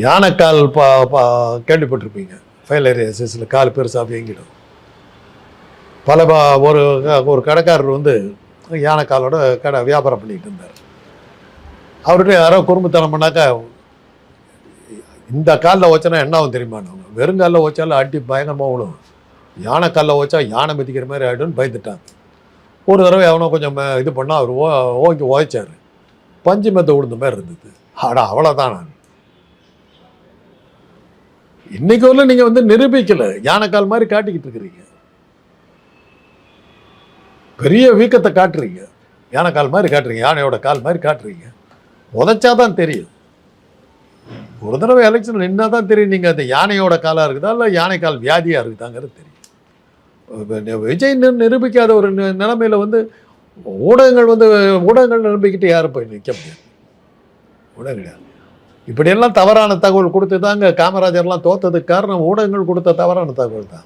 யானைக்கால் பா பா கேள்விப்பட்டிருப்பீங்க. ஃபைலரியாசிஸில் கால் பெருசாக வீங்கிடும். பல பா ஒரு ஒரு கடைக்காரர் வந்து யானைக்காலோட கடை வியாபாரம் பண்ணிக்கிட்டு இருந்தார். அவர்கிட்ட யாரோ குறும்புத்தனம் பண்ணாக்கா இந்த காலில் வச்சனா என்ன ஆகும் தெரியுமான்னு வெறுங்காலில் வச்சாலும் அடி பயங்கரமாக விழும். யானை காலில் வச்சா யானை மிதிக்கிற மாதிரி ஆகிடும்னு பயந்துட்டாங்க. ஒரு தடவை எவனோ கொஞ்சம் இது பண்ணால் அவர் ஓ ஓங்கி உழைச்சார் பஞ்சு மெத்த விழுந்த மாதிரி இருந்தது. ஆடா அவ்வளோதான் நான். இன்னைக்கு வரல நீங்கள் வந்து நிரூபிக்கலை. யானைக்கால் மாதிரி காட்டிக்கிட்டு இருக்கிறீங்க. பெரிய வீக்கத்தை காட்டுறீங்க. யானைக்கால் மாதிரி காட்டுறீங்க. யானையோட கால் மாதிரி காட்டுறீங்க. உதைச்சாதான் தெரியும். ஒரு தடவை எலெக்ஷன் நின்னா தான் தெரியும் நீங்கள் அந்த யானையோட காலாக இருக்குதா இல்லை யானைக்கால் வியாதியாக இருக்குதாங்கிறது தெரியும். விஜய் நிரூபிக்காத ஒரு நிலைமையில் வந்து ஊடகங்கள் வந்து ஊடகங்கள் நிரூபிக்கிட்டு யாரும் போய் நிற்க முடியாது. ஊடகங்கள் கிடையாது இப்படியெல்லாம் தவறான தகவல் கொடுத்து தாங்க காமராஜர்லாம் தோத்ததுக்கு காரணம் ஊடகங்கள் கொடுத்த தவறான தகவல் தான்